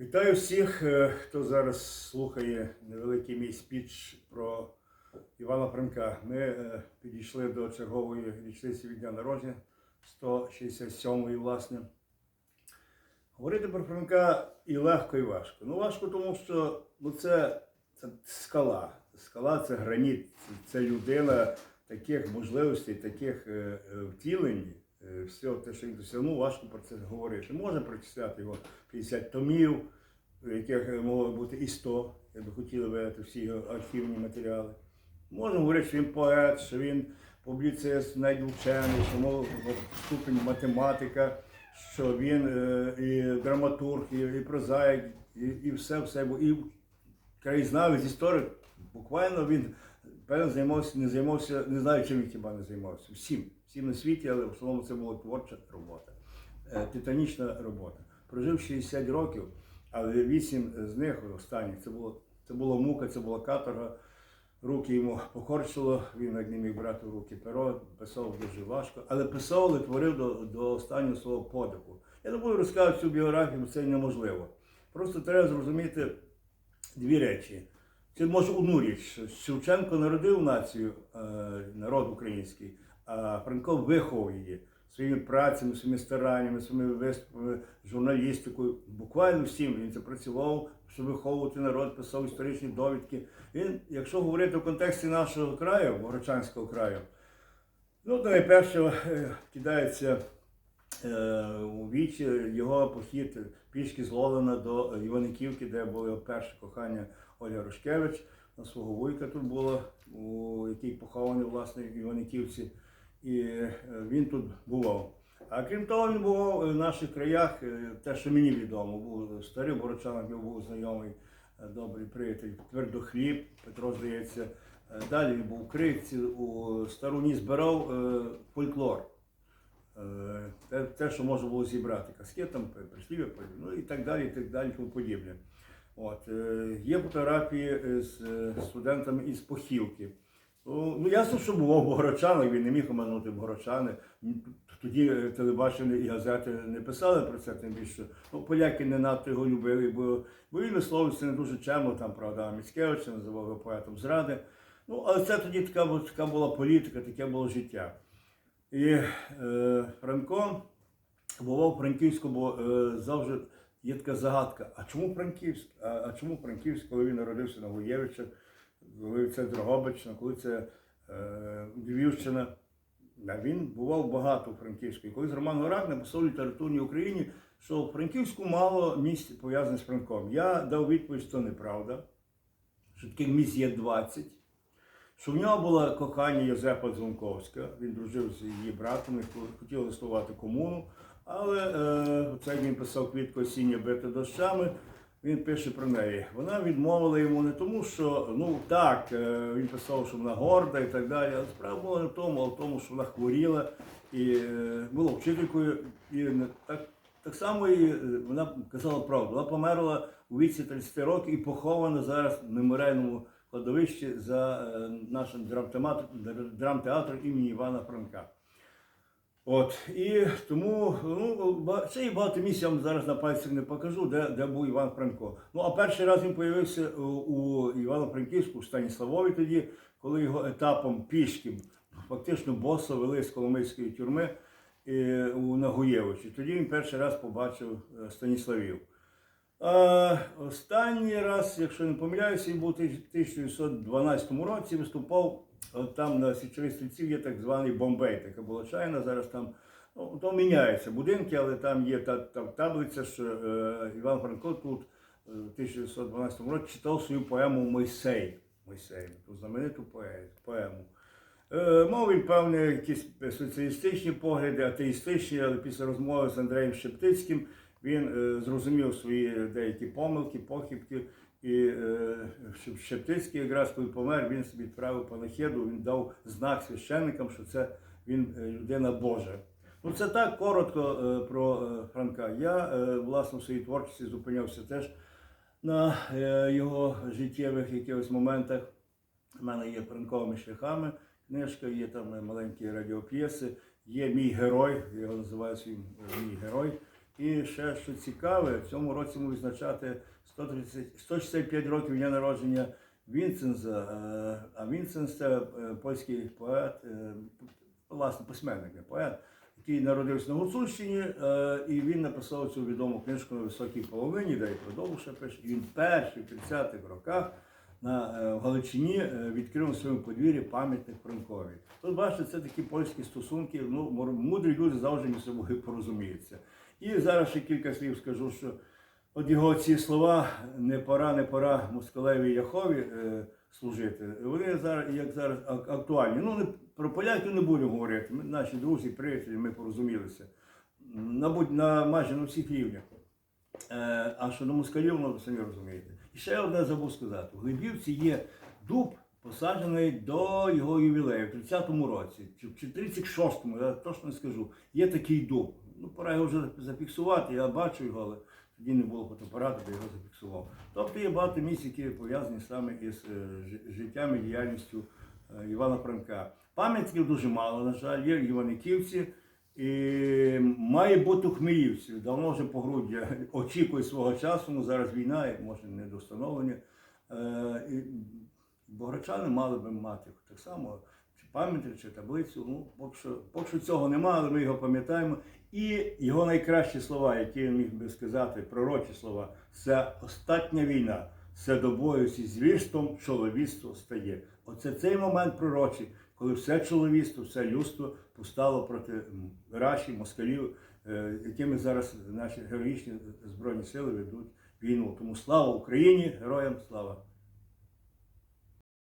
Вітаю всіх, е, хто зараз слухає невеликий мій спіч про Івана Франка. Ми е, підійшли до чергової річниці від дня народження, 167-ї, власне. Говорити про Франка і легко, і важко. Ну, важко, тому що ну, це, це скала. Скала це граніт, це, людина таких можливостей, таких е, втілень. Е, Все те, що він досягнув, важко про це говорити. Можна прочитати його 50 томів, яких е, могло бути і 100, якби хотіли видати всі його архівні матеріали. Можна говорити, що він поет, що він публіцист, навіть що мов ступень математика, що він е, і драматург, і, і прозаїк, і, і все, все. І краєзнавець, історик. Буквально він певно займався, не займався, не знаю, чим він хіба не займався. Всім, всім на світі, але в основному це була творча робота, е, титанічна робота. Прожив 60 років, але 8 з них останніх це було, це була мука, це була каторга. Руки йому покорчило, він не міг брати в руки перо, писав дуже важко, але писав, але творив до, до останнього свого подиху. Я не буду розказувати всю біографію, бо це неможливо. Просто треба зрозуміти дві речі. Це може одну річ. Шевченко народив націю, е, народ український, а Франко виховав її своїми працями, своїми стараннями, своїми виступами, журналістикою. Буквально всім він це працював, щоб виховувати народ, писав історичні довідки. Він, якщо говорити в контексті нашого краю, Богородчанського краю, ну, найперше е, кидається е, у вічі його похід пішки з Лолина до Іваниківки, де було перше кохання Ольга Рушкевич. На свого вуйка тут було, у який похований власне в Іваниківці. І е, він тут бував. А крім того, він бував в наших краях, е, те, що мені відомо, був старий Борочанок, його був знайомий, е, добрий приятель, твердохліб, Петро здається. Далі він був у у Старуні збирав фольклор. Те, те, що можна було зібрати, там, прислів'я, ну і так далі, і так далі, тому подібне. От, е, є фотографії з е, студентами із Похілки. Ну, ясно, що було в Богородчанах, він не міг оманути Богородчани. Тоді е, телебачення і газети не писали про це, тим більше. Ну, поляки не надто його любили, бо, бо він висловився не дуже чемно, там, правда, Міцкевича називав поетом зради. Ну, але це тоді така, така була політика, таке було життя. І е, Франко бував в Франківську, бо е, завжди є така загадка. А чому Франківськ? А, а чому Франківськ, коли він народився на Гуєвичах, коли це Дрогобична, коли це е, Львівщина? А він бував багато у Франківську. І колись Роман Горак написав літературній Україні, що в Франківську мало місць пов'язаних з Франком. Я дав відповідь, що неправда, що таких місць є 20 що в нього була кохання Йозепа Дзвонковська, він дружив з її братом, і хотів листувати комуну, але е, це він писав квітку осіння бити дощами. Він пише про неї. Вона відмовила йому не тому, що ну так, е, він писав, що вона горда і так далі. Але справа була не в тому, а в тому, що вона хворіла і е, була вчителькою. І так, так само і е, вона казала правду. Вона померла у віці 30 років і похована зараз в меморіальному кладовищі за е, нашим драмтеатром імені Івана Франка. От, і тому ну, це і багато місць я вам зараз на пальцях не покажу, де, де був Іван Франко. Ну, а перший раз він з'явився у, у Івано-Франківську, у Станіславові тоді, коли його етапом пішки, фактично босо вели з Коломийської тюрми е, у Нагуєвичі. Тоді він перший раз побачив е, Станіславів. А, останній раз, якщо не помиляюся, він був у 1912 році, виступав там на січових стрільців є так званий Бомбей, така була чайна, зараз там ну, то міняються будинки, але там є та, та таблиця, що е, Іван Франко тут е, в 1912 році читав свою поему Мойсей. Мойсей, ту знамениту поему. Е, Мав він певні якісь соціалістичні погляди, атеїстичні, але після розмови з Андреєм Шептицьким він е, зрозумів свої деякі помилки, похибки. І е, Шеп- Шептицький, якраз коли помер, він собі відправив панахиду, він дав знак священникам, що це він е, людина Божа. Ну це так коротко про Франка. Я власне в своїй творчості зупинявся теж на його життєвих якихось моментах. У мене є Франковими шляхами книжка, є там маленькі радіоп'єси, є мій герой, я його називаю своїм мій герой. І ще що цікаве, в цьому році ми відзначати 130, 165 років дня народження Вінценза. Е, А Вінценз це е, польський поет, е, власне, письменник, поет, який народився на Гуцульщині, і він написав цю відому книжку на високій половині, де і продовжує пише. І він перший в 30-х роках на Галичині відкрив на своєму подвір'ї пам'ятник Франкові. Тут бачите, це такі польські стосунки. Ну, мудрі люди завжди між собою порозуміються. І зараз ще кілька слів скажу, що от його ці слова не пора, не пора Москалеві Яхові е, служити. Вони зараз як зараз актуальні. Ну не про поляків не будемо говорити. Ми наші друзі, приятелі, ми порозумілися. На, будь- на майже на всіх рівнях. Е, а щодо москалів, ну самі розумієте. І ще одне забув сказати: в Глибівці є дуб, посаджений до його ювілею, в 30-му році, чи в 36-му, я точно не скажу. Є такий дуб. Ну, пора його вже зафіксувати, я бачу його, але тоді не було фотоапарату, де його зафіксував. Тобто є багато місць, які пов'язані саме із е, життям і діяльністю е, Івана Франка. Пам'ятників дуже мало, на жаль, є в Іваниківці. І має бути у Хмелівці. Давно вже погруддя очікує свого часу, ну зараз війна, і, може не до встановлення. Е, Бограчани мали би мати так само, чи пам'ятник, чи таблицю. Ну, поки що, поки що цього немає, але ми його пам'ятаємо. І його найкращі слова, які він міг би сказати, пророчі слова, це остання війна. Все до бою зі звірством чоловіцтво стає. Оце цей момент пророчий, коли все чоловіцтво, все людство постало проти раші, москалів, е, якими зараз наші героїчні збройні сили ведуть війну. Тому слава Україні, героям слава!